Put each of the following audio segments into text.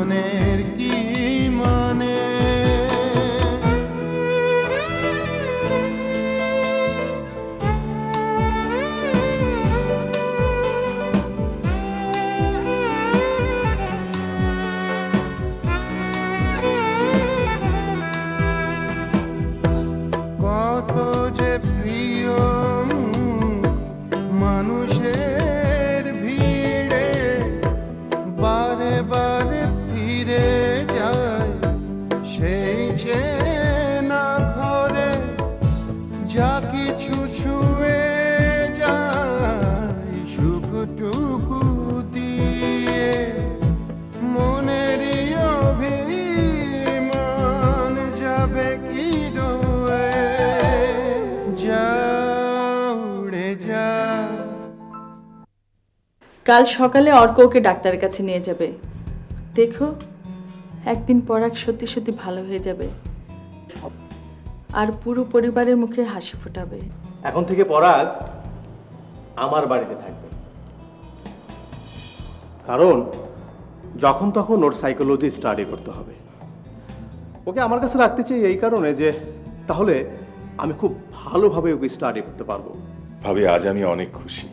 ne কিছু ছুঁয়ে যায়, সুখটুকু দিয়ে মনেরই অভিমান যাবে কি যা কাল সকালে অর্ক ওকে ডাক্তারের কাছে নিয়ে যাবে। দেখো, একদিন পরাগ সত্যি সত্যি ভালো হয়ে যাবে। আর পুরো পরিবারের মুখে হাসি ফোটাবে। এখন থেকে পরাগ আমার বাড়িতে থাকবে। কারণ যখন তখন ওর সাইকোলজি স্টাডি করতে হবে। ওকে আমার কাছে রাখতে চাই এই কারণে যে তাহলে আমি খুব ভালোভাবে ওকে স্টাডি করতে পারব। ভাবি আজ আমি অনেক খুশি।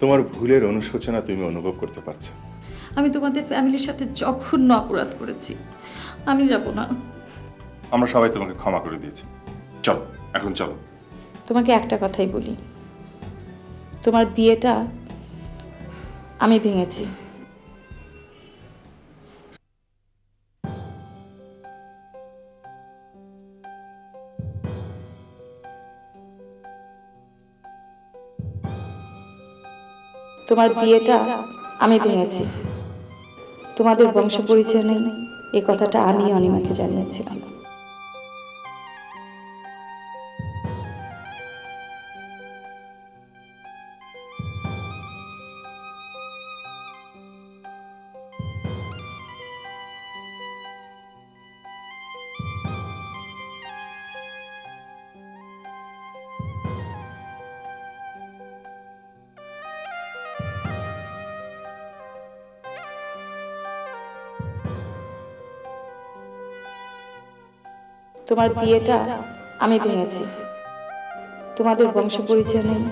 তোমার ভুলের অনুশোচনা তুমি অনুভব করতে পারছ। আমি তোমাদের ফ্যামিলির সাথে জঘন্য অপরাধ করেছি। আমি যাব না। আমরা সবাই তোমাকে ক্ষমা করে দিয়েছি। চলো এখন চলো। তোমাকে একটা কথাই বলি। তোমার বিয়েটা আমি ভেঙেছি। তোমার বিয়েটা আমি ভেঙেছি। তোমাদের বংশ পরিচয় নেই এই কথাটা আমি অনিমাকে জানিয়েছিলাম। তোমার বিয়েটা আমি ভেঙেছি। তোমাদের বংশ পরিচয় নেই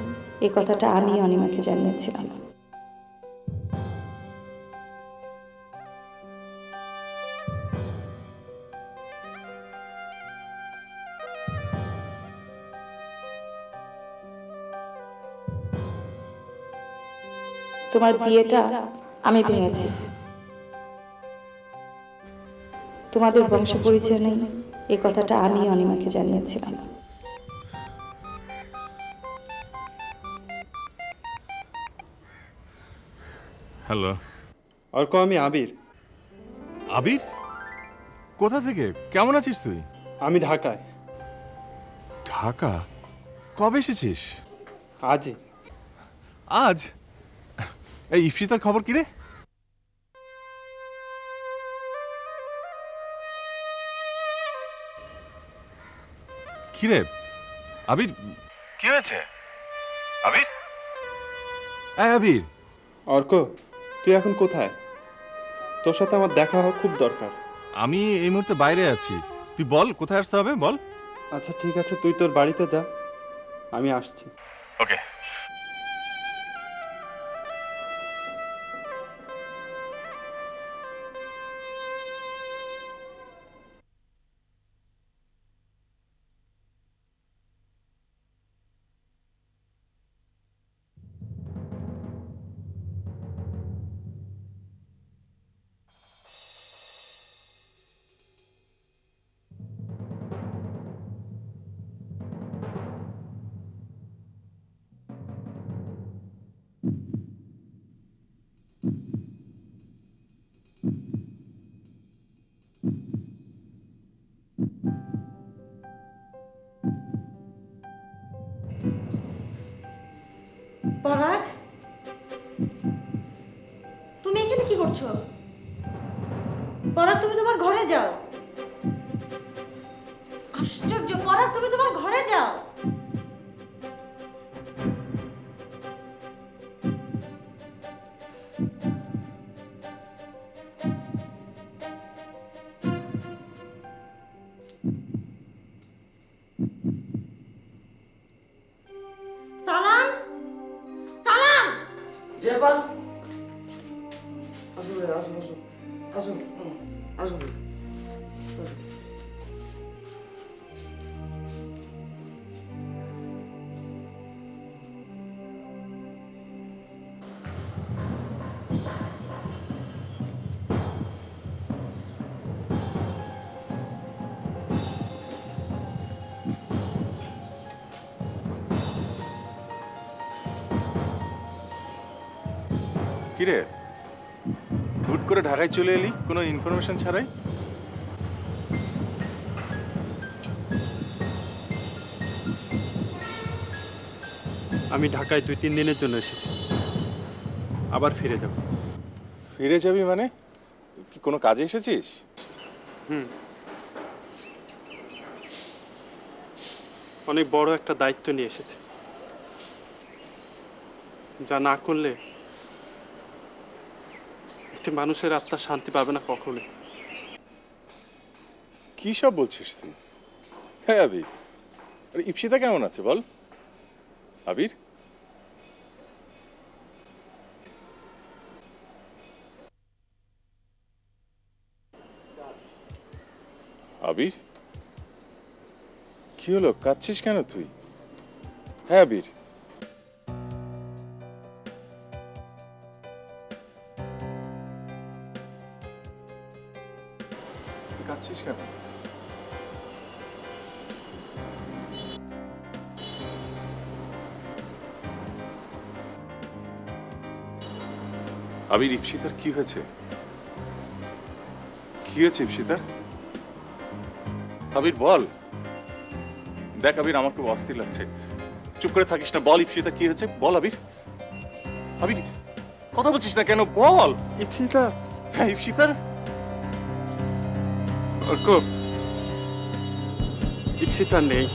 এই কথাটা আমি অনিমাকে জানিয়েছিলাম। তোমার বিয়েটা আমি ভেঙেছি। তোমাদের বংশ পরিচয় নেই এই কথাটা আমি অনিমাকে জানিয়েছিলাম। হ্যালো। আর অর্ক আমি আবির। আবির? কোথা থেকে? কেমন আছিস তুই? আমি ঢাকায়। ঢাকা? কবে এসেছিস? আজই। আজ? এই ইফসিতার খবর কি রে? কি রে আবির? কি হয়েছে? আবির? হ্যাঁ আবির। অর্ক তুই এখন কোথায়? তোর সাথে আমার দেখা হওয়া খুব দরকার। আমি এই মুহূর্তে বাইরে আছি। তুই বল কোথায় আসতে হবে? বল। আচ্ছা ঠিক আছে তুই তোর বাড়িতে যা। আমি আসছি। ওকে। পরাগ তুমি এখানে কি করছ? পরাগ তুমি তোমার ঘরে যাও। জি আপা আসুন আসুন আসুন আসুন আসুন ঢাকায় চলে এলি? কোনো ইনফরমেশন ছাড়াই? আমি ঢাকায় দুই তিন দিনের জন্য এসেছি। আবার ফিরে যাব। ফিরে যাবি মানে? কি কোনো কাজে এসেছিস? হুম। অনেক বড় একটা দায়িত্ব নিয়ে এসেছি। যা না করলে একটি মানুষের আত্মা শান্তি পাবে না কখনোই। কি সব বলছিস তুই? হ্যাঁ আবির। আরে, ইপসিতা কেমন আছে বল? আবির? আবির? কি হলো? কাঁদছিস কেন তুই? হ্যাঁ আবির। কাঁদছিস কেন? আবির ইপসিতার কি হয়েছে? কি হয়েছে ইপসিতার আবির বল। দেখ আবির আমার খুব অস্থির লাগছে। চুপ করে থাকিস না বল ইপসিতা কি হয়েছে? বল আবির। আবির কথা বলছিস না কেন? বল। ইপসিতা হ্যাঁ ইপসিতার অর্ক ইপসিতা নেই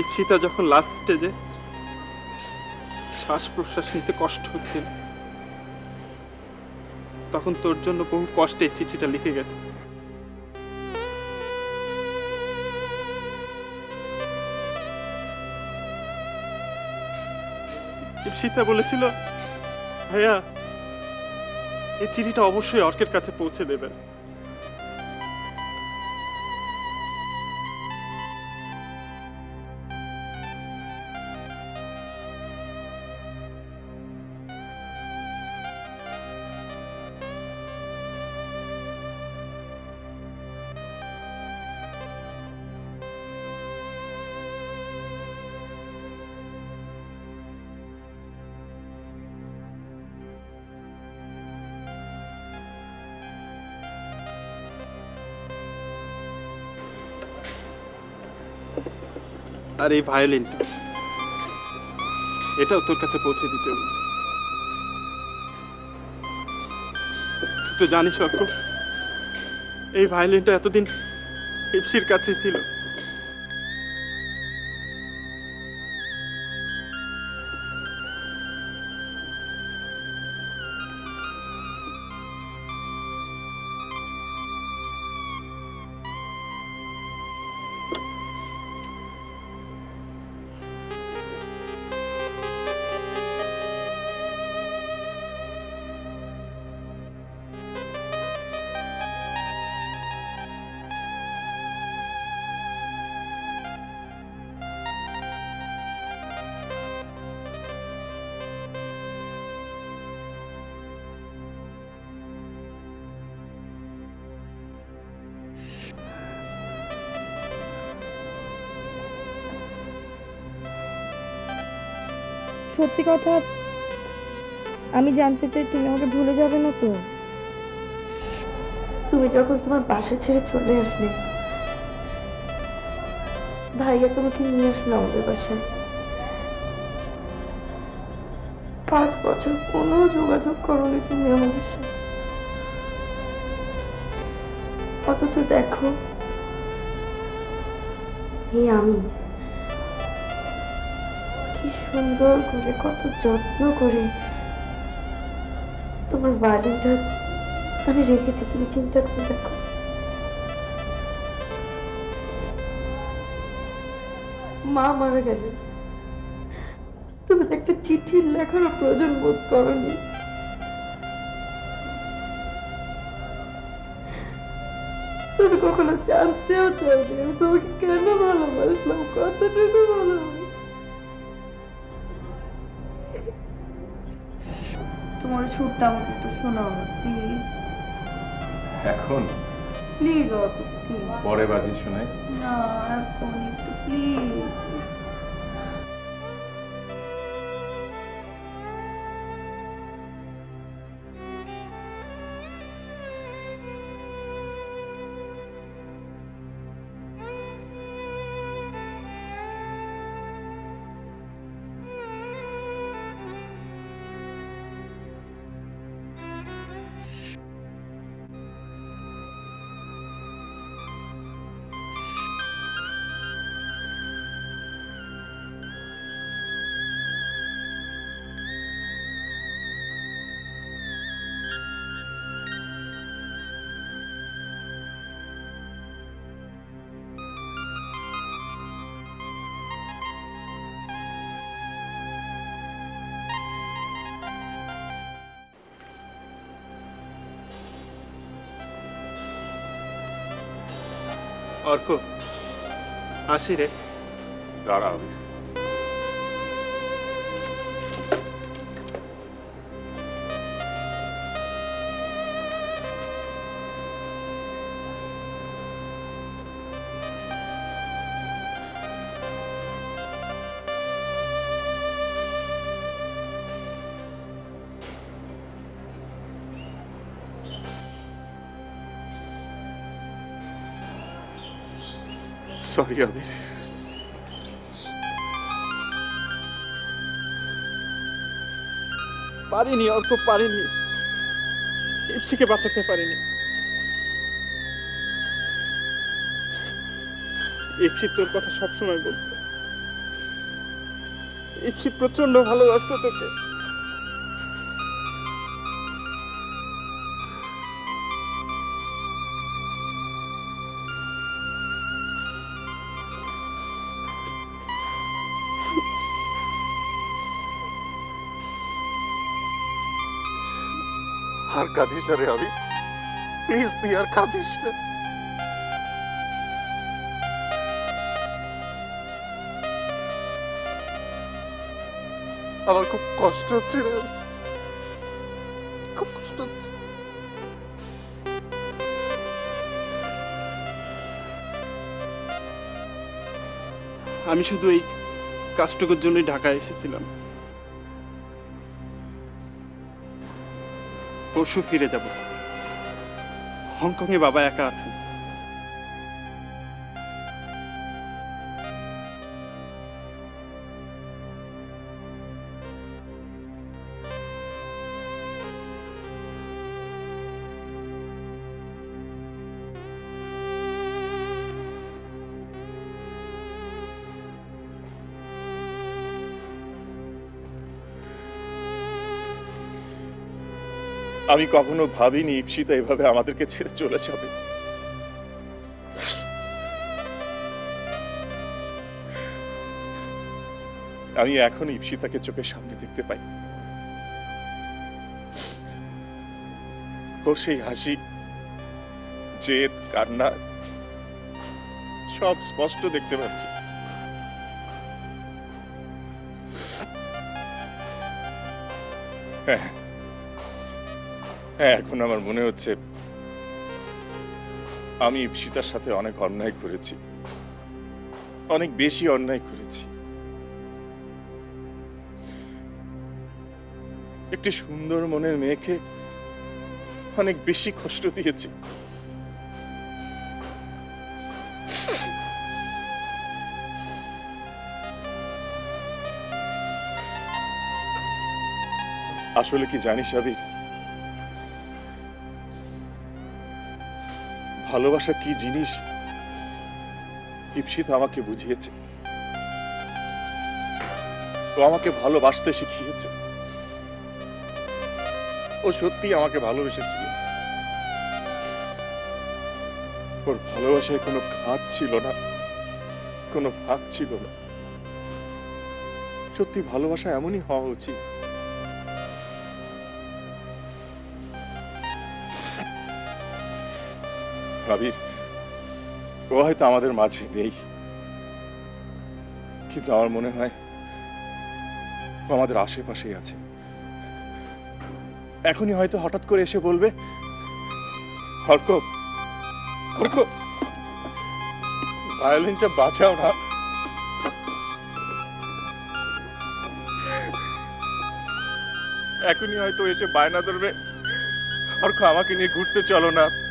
ইপসিতা যখন লাস্ট স্টেজে শ্বাস প্রশ্বাস নিতে কষ্ট হচ্ছিল তখন তোর জন্য বহু কষ্টে চিঠিটা লিখে গেছে। ইপসিতা বলেছিল, ভাইয়া, এই চিঠিটা অবশ্যই অর্কের কাছে পৌঁছে দেবেন। আর এই ভায়োলিনটা এটাও তোর কাছে পৌঁছে দিতে বলছি তুই তো জানিস অক্ষ এই ভায়োলিনটা এতদিন ইপসির কাছে ছিল। সত্যি কথা, আমি জানতে চাই তুমি আমাকে ভুলে যাবে না তো? তুমি যখন তোমার বাসা ছেড়ে চলে আসলে, ভাইয়া তোমাকে নিয়ে আসলো আমাদের বাসায়। পাঁচ বছর কোনো যোগাযোগ করোনি তুমি আমাদের সাথে অথচ দেখো, এই আমি সুন্দর করে, কত যত্ন করে তোমার বাড়িটা আমি রেখেছি, তুমি চিন্তা করে দেখো। মা মারা গেছে। তুমি একটা চিঠি লেখারও প্রয়োজন বোধ করনি। তুমি কখনো জানতেও চাইনি আমি তোমাকে কেন ভালোবাসলাম, কতটুকু ভালোবাসলাম? এখন? প্লিজ অর্ক প্লিজ পরে বাজি শোনাই না এখন একটু প্লিজ অর্ক আসি রে। দাঁড়া সরি আবির পারিনি অর্ক পারিনি। ইপসিকে বাঁচাতে পারিনি। ইপসি তোর কথা সবসময় বলতো। ইপসি প্রচণ্ড ভালোবাসতো তোকে। কাঁদিস না রে আমি প্লিজ তুই আর কাঁদিস না। আমার খুব কষ্ট হচ্ছে রে খুব কষ্ট হচ্ছে। আমি শুধু এই কাজটুকুর জন্যই ঢাকায় এসেছিলাম। পরশু ফিরে যাব। এ বাবা একা আছেন। আমি কখনো ভাবিনি ইপসিতা এভাবে আমাদেরকে ছেড়ে চলে যাবে। আমি এখন ইপসিতাকে চোখের সামনে দেখতে পাই। ওর সেই হাসি, জেদ, কান্না, সব স্পষ্ট দেখতে পাচ্ছি। হ্যাঁ। হ্যাঁ এখন আমার মনে হচ্ছে আমি ইপসিতার সাথে অনেক অন্যায় করেছি। অনেক বেশি অন্যায় করেছি। একটি সুন্দর মনের মেয়েকে অনেক বেশি কষ্ট দিয়েছি। আসলে কি জানিস আবির? ভালোবাসা কি জিনিস? ইপসিত আমাকে বুঝিয়েছে। ও আমাকে ভালোবাসতে শিখিয়েছে। ও সত্যি আমাকে ভালোবেসেছিল। ওর ভালোবাসায় কোনো খাত ছিল না। কোনো ভাগ ছিল না। সত্যি ভালোবাসা এমনই হওয়া উচিত। আবির ও হয়তো আমাদের মাঝে নেই। কিন্তু আমার মনে হয় ও আমাদের আশেপাশেই আছে। এখনই হয়তো হঠাৎ করে এসে বলবে ভায়োলিনটা বাঁচাও না। এখনই হয়তো এসে বায়না ধরবে আমাকে নিয়ে ঘুরতে চলো না।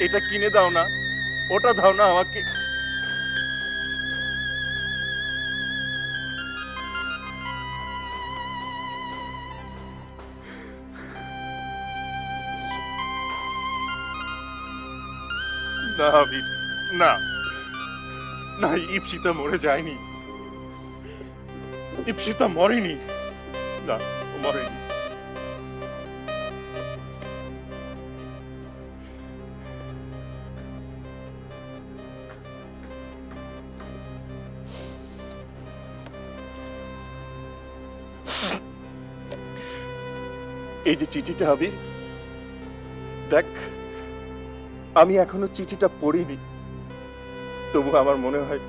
এটা কিনে দাও না, ওটা দাও না আমাকে। না, আবির, না। না, ইপসিতা মরে যায়নি। ইপসিতা মরেনি। না মরেনি। এই যে চিঠিটা আবির দেখ, আমি এখনও চিঠিটা পড়িনি। তবু আমার মনে হয়,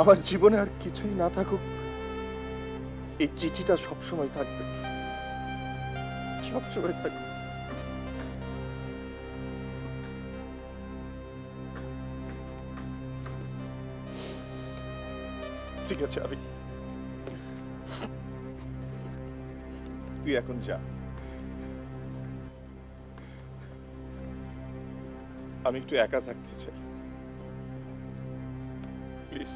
আমার জীবনে আর কিছুই না থাকুক, এই চিঠিটা সবসময় থাকবে। সবসময় থাকবে ঠিক আছে আমি তুই এখন যা। আমি একটু একা থাকতে চাই। প্লিজ